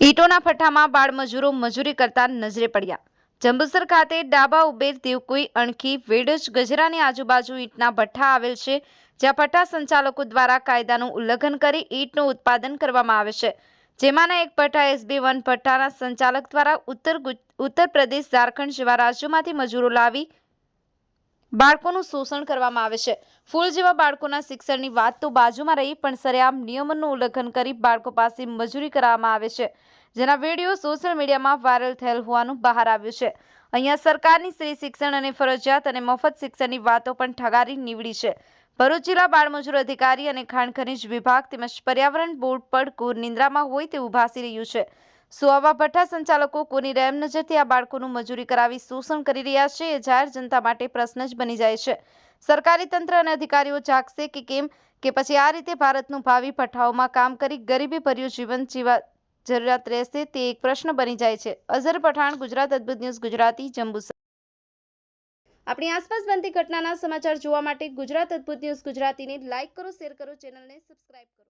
ઈંટોના ફઠ્ઠામાં બાળમજૂરો મજૂરી કરતા નજરે પડ્યા. જંબુસર ખાતે ડાબા ઉબેર દેવકુઈ અણખી વેડજ ગજરાની આજુબાજુ ઈંટના ભઠ્ઠા આવેલ છે, જ્યાં ભઠ્ઠા સંચાલકો દ્વારા કાયદાનું ઉલ્લંઘન કરી ઈંટનું ઉત્પાદન કરવામાં આવે છે. જેમાંના એક ભઠ્ઠા એસબી વન ભઠ્ઠાના સંચાલક દ્વારા ઉત્તર ઉત્તર પ્રદેશ ઝારખંડ જેવા રાજ્યોમાંથી મજૂરો લાવી બાળકોનું શોષણ કરવામાં આવે છે. ફૂલ જેવા બાળકોના શિક્ષણની વાત તો બાજુમાં રહી, પણ સરેઆમ નિયમોનું ઉલ્લંઘન કરી બાળકો પાસે મજૂરી કરવામાં આવે છે. જેના વીડિયો સોશિયલ મીડિયામાં વાયરલ થયેલ હોવાનું બહાર આવ્યું છે. અહીંયા સરકારની સ્ત્રી શિક્ષણ અને ફરજિયાત અને મફત શિક્ષણની વાતો પણ ઠગારી નીવડી છે. ભરૂચ જિલ્લા બાળમજૂર અધિકારી અને ખાણ ખનિજ વિભાગ તેમજ પર્યાવરણ બોર્ડ પણ ઘોર નિંદ્રામાં હોય તેવું ભાસી રહ્યું છે. આવા ભઠ્ઠા સંચાલકો કોની રેમ નજરથી આ બાળકોનું મજૂરી કરાવી શોષણ કરી રહ્યા છે એ જાહેર જનતા માટે પ્રશ્ન જ બની જાય છે. સરકારી તંત્ર અને અધિકારીઓ જાગશે કે કેમ? કે પછી આ રીતે ભારતનું ભાવિ ભઠ્ઠાઓમાં કામ કરી ગરીબી ભર્યું જીવન જીવા જરૂરિયાત રહેશે તે એક પ્રશ્ન બની જાય છે. અઝર પઠાણ, ગુજરાત અદ્ભુત ન્યૂઝ, ગુજરાતી જંબુસર. આપણી આસપાસ બનતી ઘટનાના સમાચાર જોવા માટે ગુજરાત અદ્ભુત ન્યૂઝ ગુજરાતીને લાઇક કરો, શેર કરો, ચેનલને સબસ્ક્રાઇબ કરો.